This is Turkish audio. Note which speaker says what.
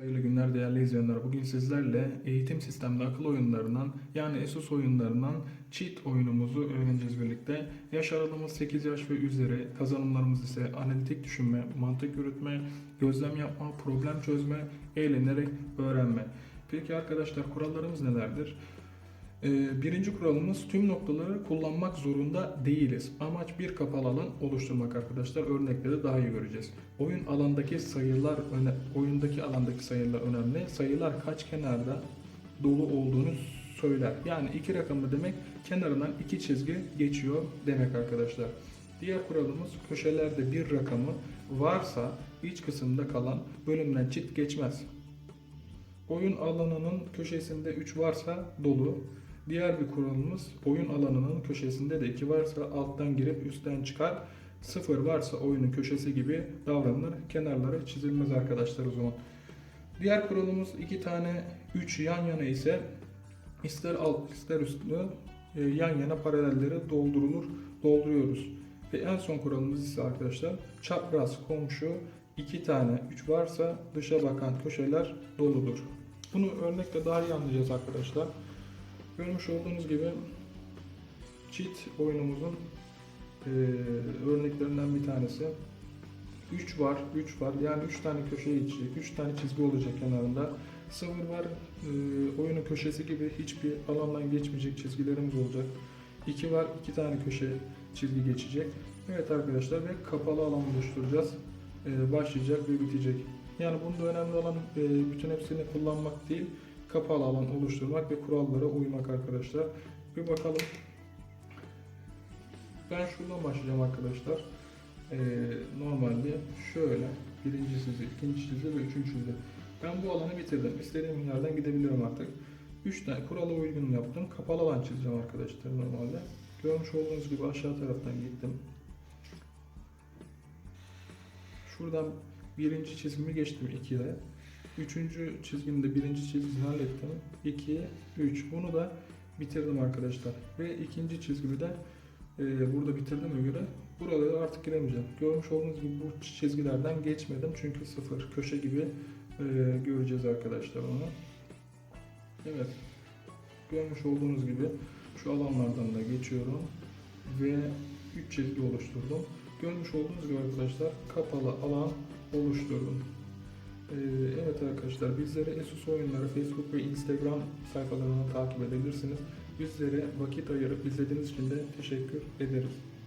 Speaker 1: Hayırlı günler değerli izleyenler. Bugün sizlerle eğitim sistemli akıl oyunlarından yani ESUS oyunlarından cheat oyunumuzu öğreneceğiz birlikte. Yaş aralığımız 8 yaş ve üzeri. Kazanımlarımız ise analitik düşünme, mantık yürütme, gözlem yapma, problem çözme, eğlenerek öğrenme. Peki arkadaşlar kurallarımız nelerdir? Ee, Birinci kuralımız tüm noktaları kullanmak zorunda değiliz. Amaç bir kapalı alan oluşturmak arkadaşlar. Örnekleri daha iyi göreceğiz. Oyun alandaki sayılar öne, oyundaki alandaki sayılar önemli. Sayılar kaç kenarda dolu olduğunu söyler. Yani iki rakamı demek kenarından iki çizgi geçiyor demek arkadaşlar. Diğer kuralımız köşelerde bir rakamı varsa iç kısımda kalan bölümden çift geçmez. Oyun alanının köşesinde 3 varsa dolu. Diğer bir kuralımız oyun alanının köşesinde de 2 varsa alttan girip üstten çıkar. 0 varsa oyunun köşesi gibi davranılır. Kenarları çizilmez arkadaşlar o zaman. Diğer kuralımız iki tane 3 yan yana ise ister alt ister üstlü e, yan yana paralelleri doldurulur, dolduruyoruz. Ve en son kuralımız ise arkadaşlar çapraz komşu iki tane 3 varsa dışa bakan köşeler doludur. Bunu örnekle daha iyi anlayacağız arkadaşlar. Görmüş olduğunuz gibi cheat oyunumuzun e, örneklerinden bir tanesi. 3 var, 3 var. Yani 3 tane köşe geçecek, 3 tane çizgi olacak kenarında. 0 var, e, oyunun köşesi gibi hiçbir alandan geçmeyecek çizgilerimiz olacak. 2 var, 2 tane köşe çizgi geçecek. Evet arkadaşlar ve kapalı alan oluşturacağız. E, başlayacak ve bitecek. Yani bunda önemli olan e, bütün hepsini kullanmak değil, kapalı alan oluşturmak ve kurallara uymak arkadaşlar. Bir bakalım. Ben şuradan başlayacağım arkadaşlar. Ee, normalde şöyle birinci çizgi, ikinci çizgi ve üçüncü çizgi. Ben bu alanı bitirdim. İstediğim yerden gidebilirim artık. Üç tane kurala uygun yaptım. Kapalı alan çizeceğim arkadaşlar normalde. Görmüş olduğunuz gibi aşağı taraftan gittim. Şuradan birinci çizgimi geçtim 2'ye. Üçüncü çizgimde birinci çizgisini hallettim. 2, 3. Bunu da bitirdim arkadaşlar. Ve ikinci çizgimi de e, burada bitirdiğime göre buralara artık giremeyeceğim. Görmüş olduğunuz gibi bu çizgilerden geçmedim. Çünkü sıfır köşe gibi e, göreceğiz arkadaşlar onu. Evet. Görmüş olduğunuz gibi şu alanlardan da geçiyorum. Ve 3 çizgi oluşturdum. Görmüş olduğunuz gibi arkadaşlar kapalı alan oluşturdum. Ee, Evet arkadaşlar bizleri Esus oyunları Facebook ve Instagram sayfalarından takip edebilirsiniz. Bizlere vakit ayırıp izlediğiniz için de teşekkür ederiz.